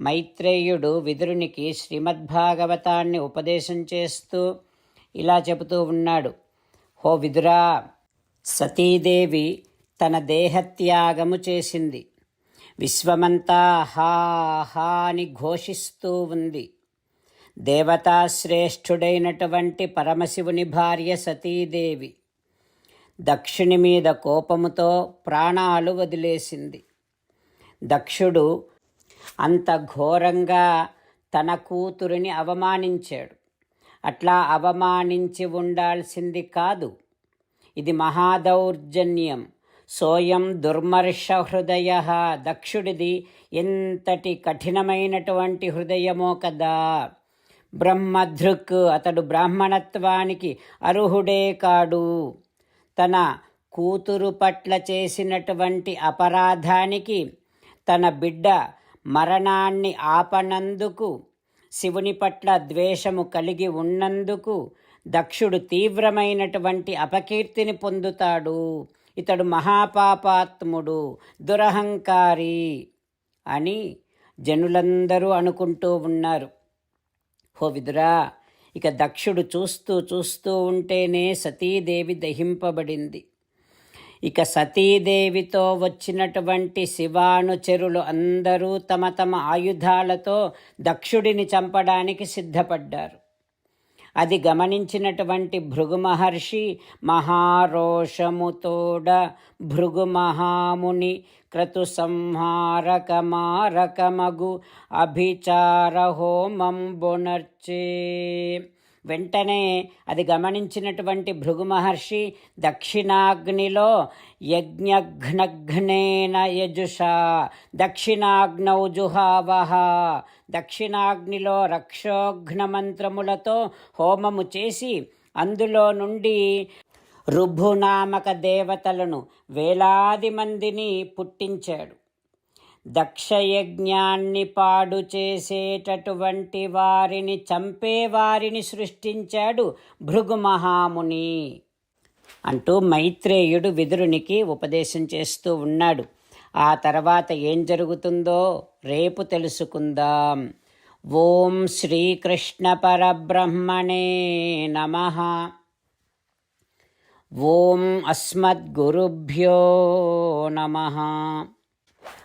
మైత్రేయుడు విదురునికి శ్రీమద్భాగవతాన్ని ఉపదేశం చేస్తూ ఇలా చెబుతూ ఉన్నాడు. హో విదురా సతీదేవి తన దేహత్యాగము చేసింది. విశ్వమంతా హా హా అని ఘోషిస్తూ ఉంది. దేవతాశ్రేష్ఠుడైనటువంటి పరమశివుని భార్య సతీదేవి దక్షిణి మీద కోపముతో ప్రాణాలు వదిలేసింది. దక్షుడు అంత ఘోరంగా తన కూతురిని అవమానించాడు. అట్లా అవమానించి ఉండాల్సింది కాదు. ఇది మహాదౌర్జన్యం. సోయం దుర్మర్ష హృదయ దక్షుడిది ఎంతటి కఠినమైనటువంటి హృదయమో కదా. బ్రహ్మధృక్ అతడు బ్రాహ్మణత్వానికి అర్హుడే కాడు. తన కూతురు పట్ల చేసినటువంటి అపరాధానికి తన బిడ్డ మరణాన్ని ఆపనందుకు శివుని పట్ల ద్వేషము కలిగి ఉన్నందుకు దక్షుడు తీవ్రమైనటువంటి అపకీర్తిని పొందుతాడు. ఇతడు మహాపాపాత్ముడు దురహంకారి అని జనులందరూ అనుకుంటూ ఉన్నారు. హో విదురా ఇక దక్షుడు చూస్తూ చూస్తూ ఉంటేనే సతీదేవి దహింపబడింది. ఇక సతీదేవితో వచ్చినటువంటి శివానుచరులు అందరూ తమ తమ ఆయుధాలతో దక్షుడిని చంపడానికి సిద్ధపడ్డారు. అది గమనించినటువంటి భృగు మహర్షి మహారోషముతోడ భృగు మహాముని క్రతు సంహారకమారకమగు అభిచార హోమం బొనర్చే వెంటనే అది గమనించినటువంటి భృగు మహర్షి దక్షిణాగ్నిలో యజ్ఞఘ్నఘ్నేన యజుష దక్షిణాగ్నౌ జుహావహ దక్షిణాగ్నిలో రక్షోఘ్న మంత్రములతో హోమము చేసి అందులో నుండి రుభునామక దేవతలను వేలాది మందిని పుట్టించాడు. దక్షయజ్ఞాన్ని పాడు చేసేటటువంటి వారిని చంపేవారిని సృష్టించాడు భృగు మహాముని అంటూ మైత్రేయుడు విదురునికి ఉపదేశం చేస్తూ ఉన్నాడు. ఆ తర్వాత ఏం జరుగుతుందో రేపు తెలుసుకుందాం. ఓం శ్రీకృష్ణ పరబ్రహ్మణే నమ. ఓం అస్మద్గురుభ్యో నమ.